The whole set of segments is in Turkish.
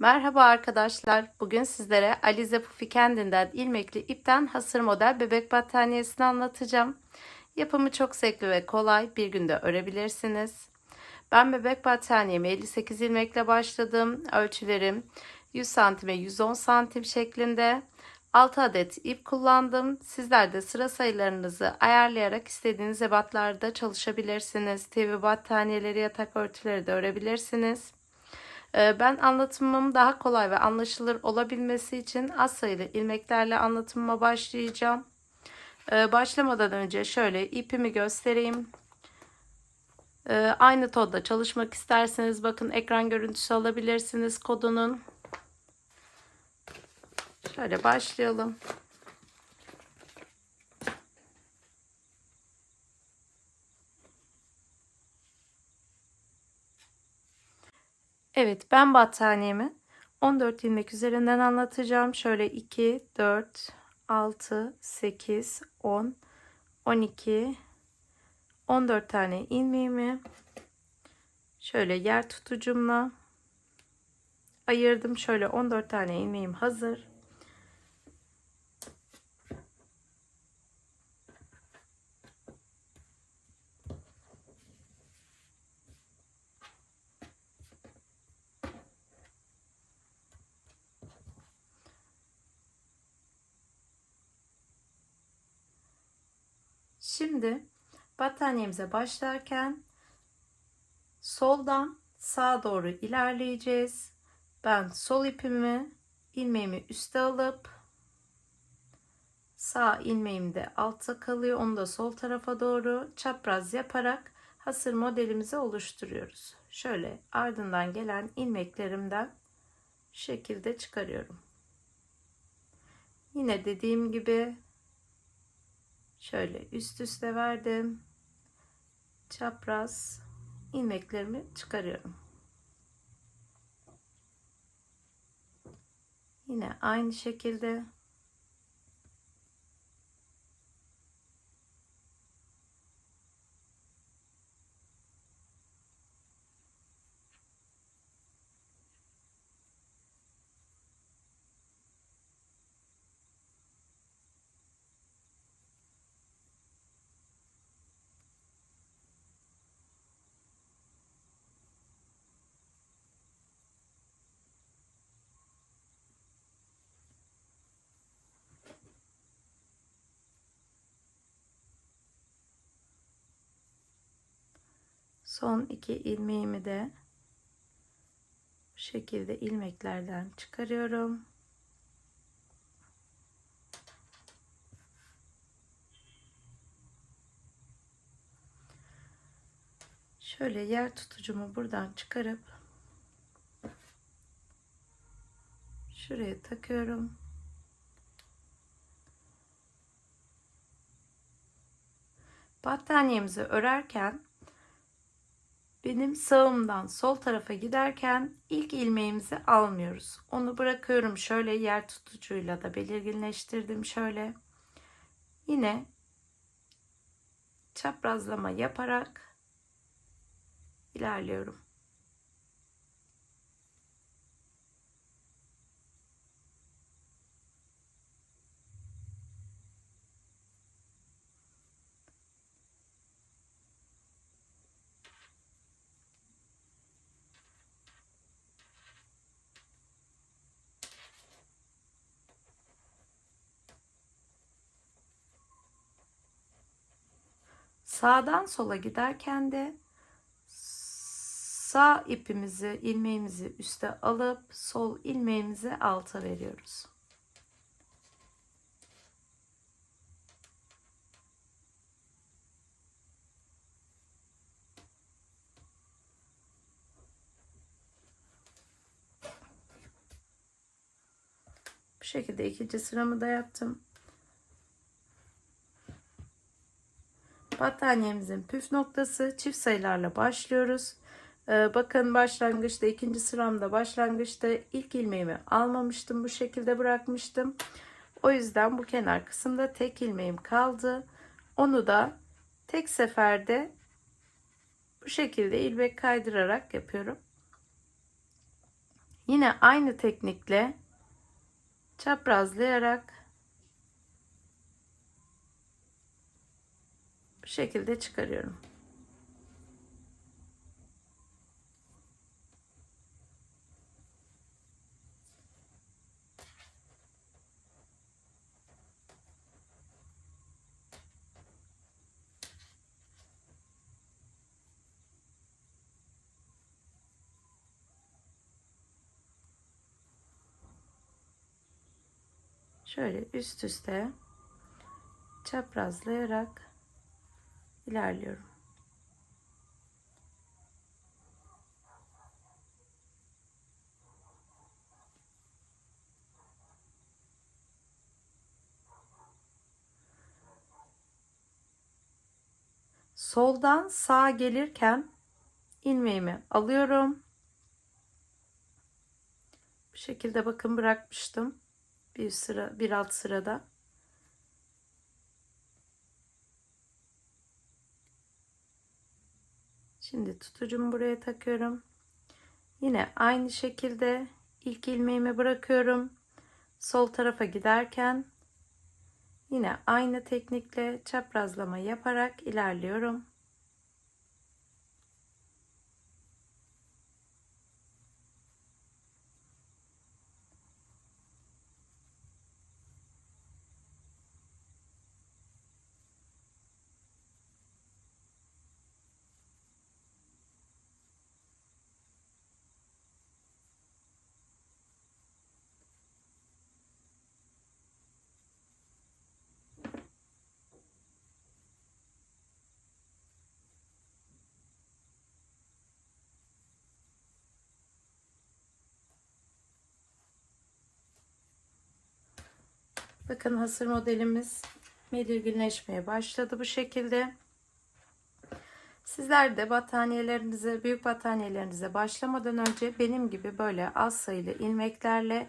Merhaba arkadaşlar. Bugün sizlere Alize Pufi kendinden ilmekli ipten hasır model bebek battaniyesini anlatacağım. Yapımı çok zevkli ve kolay. Bir günde örebilirsiniz. Ben bebek battaniyemi 58 ilmekle başladım. Ölçülerim 100 santime 110 santim şeklinde. 6 adet ip kullandım. Sizler de sıra sayılarınızı ayarlayarak istediğiniz ebatlarda çalışabilirsiniz. TV battaniyeleri, yatak örtüleri de örebilirsiniz. Ee, Ben anlatımım daha kolay ve anlaşılır olabilmesi için az sayılı ilmeklerle anlatımıma başlayacağım. Ee, Başlamadan önce şöyle ipimi göstereyim. Ee, Aynı tonda çalışmak isterseniz bakın ekran görüntüsü alabilirsiniz kodunun. Şöyle başlayalım. Evet ben battaniyemi 14 ilmek üzerinden anlatacağım. Şöyle 2, 4, 6, 8, 10, 12, 14 tane ilmeğimi şöyle yer tutucumla ayırdım. Şöyle 14 tane ilmeğim hazır. Şimdi battaniyemize başlarken soldan sağa doğru ilerleyeceğiz. Ben sol ipimi ilmeğimi üste alıp sağ ilmeğim de altta kalıyor. Onu da sol tarafa doğru çapraz yaparak hasır modelimizi oluşturuyoruz. Şöyle ardından gelen ilmeklerimden şekilde çıkarıyorum. Yine dediğim gibi şöyle üst üste verdim. Çapraz ilmeklerimi çıkarıyorum. Yine aynı şekilde son iki ilmeğimi de bu şekilde ilmeklerden çıkarıyorum. Şöyle yer tutucumu buradan çıkarıp şuraya takıyorum. Battaniyemizi örerken benim sağımdan sol tarafa giderken ilk ilmeğimizi almıyoruz. Onu bırakıyorum şöyle yer tutucuyla da belirginleştirdim şöyle. Yine çaprazlama yaparak ilerliyorum. Sağdan sola giderken de sağ ipimizi, ilmeğimizi üste alıp sol ilmeğimizi alta veriyoruz. Bu şekilde ikinci sıramı da yaptım. Battaniyemizin püf noktası çift sayılarla başlıyoruz. Ee, bakın başlangıçta ikinci sıramda başlangıçta ilk ilmeğimi almamıştım. Bu şekilde bırakmıştım. O yüzden bu kenar kısımda tek ilmeğim kaldı. Onu da tek seferde bu şekilde ilmek kaydırarak yapıyorum. Yine aynı teknikle çaprazlayarak şekilde çıkarıyorum. şöyle üst üste çaprazlayarak ilerliyorum. Soldan sağa gelirken ilmeğimi alıyorum. Bu şekilde bakın bırakmıştım bir sıra bir alt sırada şimdi tutucumu buraya takıyorum. Yine aynı şekilde ilk ilmeğimi bırakıyorum. Sol tarafa giderken yine aynı teknikle çaprazlama yaparak ilerliyorum Bakın hasır modelimiz belirginleşmeye başladı bu şekilde. Sizler de battaniyelerinize, büyük battaniyelerinize başlamadan önce benim gibi böyle az sayılı ilmeklerle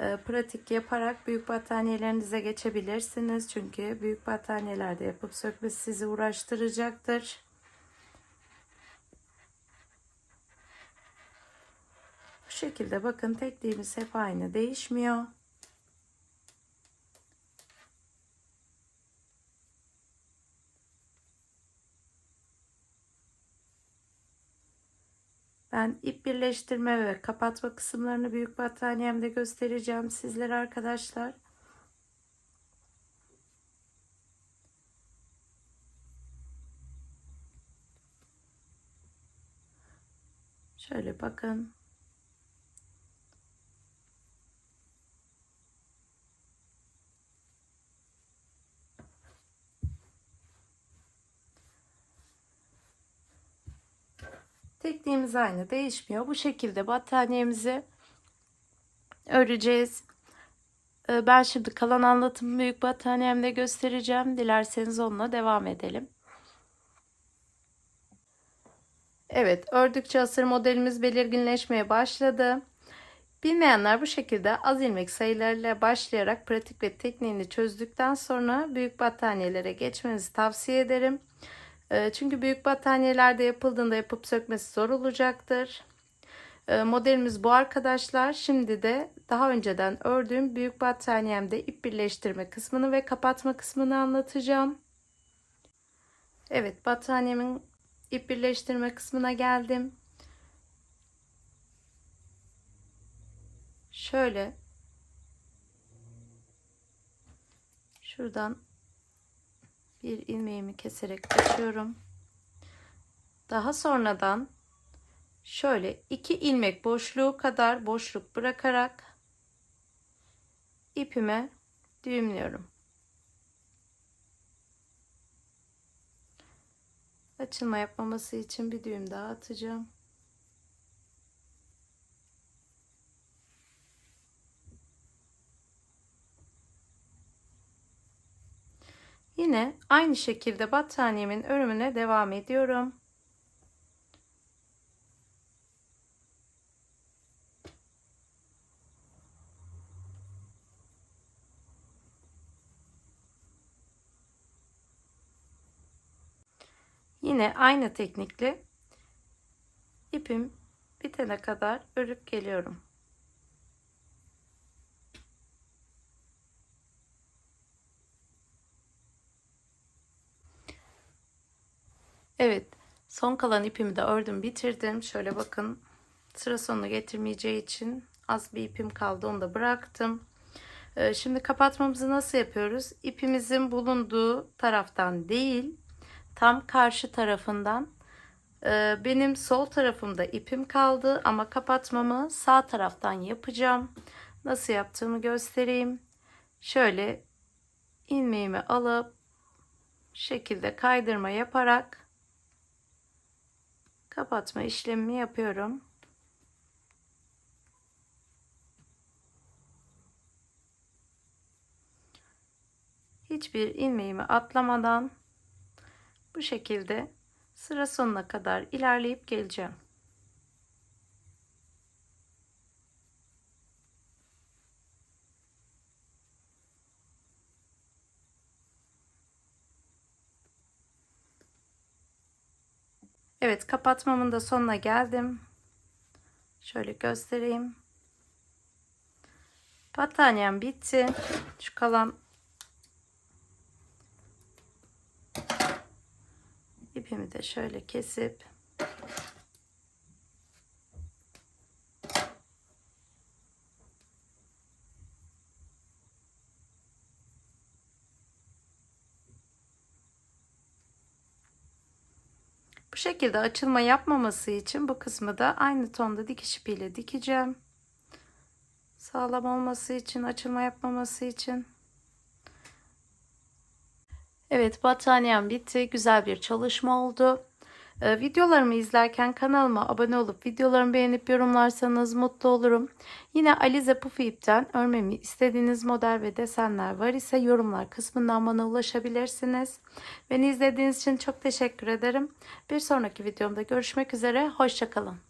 e, pratik yaparak büyük battaniyelerinize geçebilirsiniz. Çünkü büyük battaniyelerde yapıp sökmesi sizi uğraştıracaktır. Bu şekilde bakın tekniğimiz hep aynı değişmiyor. Ben ip birleştirme ve kapatma kısımlarını büyük battaniyemde göstereceğim sizlere arkadaşlar. Şöyle bakın. Tekniğimiz aynı değişmiyor. Bu şekilde battaniyemizi öreceğiz. Ee, ben şimdi kalan anlatımı büyük battaniyemde göstereceğim. Dilerseniz onunla devam edelim. Evet ördükçe asır modelimiz belirginleşmeye başladı. Bilmeyenler bu şekilde az ilmek sayılarıyla başlayarak pratik ve tekniğini çözdükten sonra büyük battaniyelere geçmenizi tavsiye ederim. Ee, çünkü büyük battaniyelerde yapıldığında yapıp sökmesi zor olacaktır. Ee, modelimiz bu arkadaşlar. Şimdi de daha önceden ördüğüm büyük battaniyemde ip birleştirme kısmını ve kapatma kısmını anlatacağım. Evet battaniyemin ip birleştirme kısmına geldim. Şöyle şuradan bir ilmeğimi keserek açıyorum. Daha sonradan şöyle iki ilmek boşluğu kadar boşluk bırakarak ipime düğümlüyorum. Açılma yapmaması için bir düğüm daha atacağım. Yine aynı şekilde battaniyemin örümüne devam ediyorum. Yine aynı teknikle ipim bitene kadar örüp geliyorum. Evet, son kalan ipimi de ördüm, bitirdim. Şöyle bakın, sıra sonunu getirmeyeceği için az bir ipim kaldı, onu da bıraktım. Ee, Şimdi kapatmamızı nasıl yapıyoruz? İpimizin bulunduğu taraftan değil, tam karşı tarafından. Ee, Benim sol tarafımda ipim kaldı ama kapatmamı sağ taraftan yapacağım. Nasıl yaptığımı göstereyim. Şöyle ilmeğimi alıp şekilde kaydırma yaparak kapatma işlemimi yapıyorum. Hiçbir ilmeğimi atlamadan bu şekilde sıra sonuna kadar ilerleyip geleceğim. Evet kapatmamın da sonuna geldim. Şöyle göstereyim. Battaniyem bitti. Şu kalan ipimi de şöyle kesip şekilde açılma yapmaması için bu kısmı da aynı tonda dikiş ipiyle dikeceğim. Sağlam olması için, açılma yapmaması için. Evet, battaniyem bitti. Güzel bir çalışma oldu. Ee, videolarımı izlerken kanalıma abone olup videolarımı beğenip yorumlarsanız mutlu olurum. Yine Alize Pufu ipten örmemi istediğiniz model ve desenler var ise yorumlar kısmından bana ulaşabilirsiniz. Beni izlediğiniz için çok teşekkür ederim. Bir sonraki videomda görüşmek üzere. Hoşçakalın.